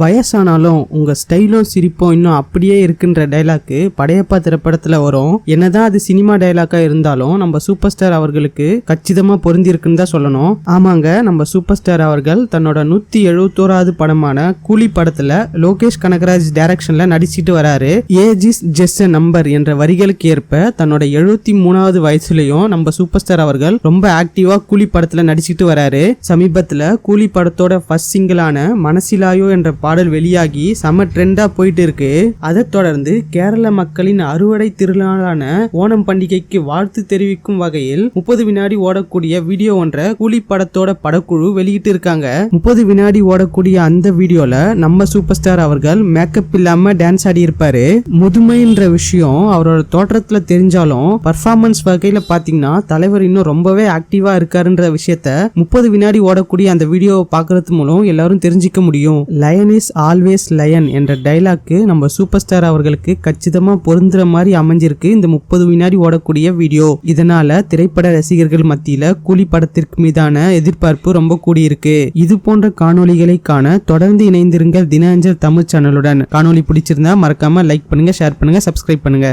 வயசானாலும் உங்க ஸ்டைலும் சிரிப்பும் இன்னும் அப்படியே இருக்குன்ற டைலாக்கு படையப்பா திரைப்படத்துல வரும். என்னதான் அது சினிமா டைலாக்கா இருந்தாலும் நம்ம சூப்பர் ஸ்டார் அவர்களுக்கு கச்சிதமா பொருந்திருக்குன்னு தான் சொல்லணும். ஆமாங்க நம்ம சூப்பர் ஸ்டார் அவர்கள் தன்னோட நூத்தி எழுபத்தோராவது படமான கூலி படத்துல லோகேஷ் கனகராஜ் டைரக்ஷன்ல நடிச்சிட்டு வராரு. ஏஜிஸ் ஜெஸ் நம்பர் என்ற வரிகளுக்கு ஏற்ப தன்னோட எழுபத்தி மூணாவது வயசுலயும் நம்ம சூப்பர் ஸ்டார் அவர்கள் ரொம்ப ஆக்டிவா கூலி படத்துல நடிச்சிட்டு வராரு. சமீபத்துல கூலி படத்தோட ஃபர்ஸ்ட் சிங்கிளான மனசிலாயோ என்ற பாடல் வெளியாகி செம ட்ரெண்டா போயிட்டு இருக்கு அதைத் தொடர்ந்து கேரள மக்களின் அறுவடை திருநாளான ஓணம் பண்டிகைக்கு வாழ்த்து தெரிவிக்கும் வகையில் முப்பது வினாடி ஓடக்கூடிய வீடியோ ஒன்றை கூலி படத்தோட படக்குழு வெளியிட்டு இருக்காங்க முப்பது வினாடி ஓடக்கூடிய அந்த வீடியோல நம்ம சூப்பர் ஸ்டார் அவர்கள் மேக்கப் இல்லாம டான்ஸ் ஆடி இருப்பாரு. முதுமைன்ற விஷயம் அவரோட தோற்றத்துல தெரிஞ்சாலும் பர்ஃபார்மன்ஸ் வகையில பாத்தீங்கன்னா தலைவர் இன்னும் ரொம்பவே ஆக்டிவா இருக்காருன்ற விஷயத்த முப்பது வினாடி ஓடக்கூடிய அந்த வீடியோவை பார்க்கறது மூலம் எல்லாரும் தெரிஞ்சுக்க முடியும். லயன் இஸ் ஆல்வேஸ் லயன் என்ற டைலாக்கு நம்ம சூப்பர் ஸ்டார் அவர்களுக்கு கச்சிதமா பொருந்துற மாதிரி அமைஞ்சிருக்கு இந்த முப்பது வினாடி ஓடக்கூடிய வீடியோ இதனால திரைப்பட ரசிகர்கள் மத்தியில கூலி படத்திற்கு மீதான எதிர்பார்ப்பு ரொம்ப கூடியிருக்கு. இது போன்ற காணொலிகளை காண தொடர்ந்து இணைந்திருங்கள் தின அஞ்சல் தமிழ் சேனலுடன் காணொளி பிடிச்சிருந்தா மறக்காம லைக் பண்ணுங்க ஷேர் பண்ணுங்க சப்ஸ்கிரைப் பண்ணுங்க.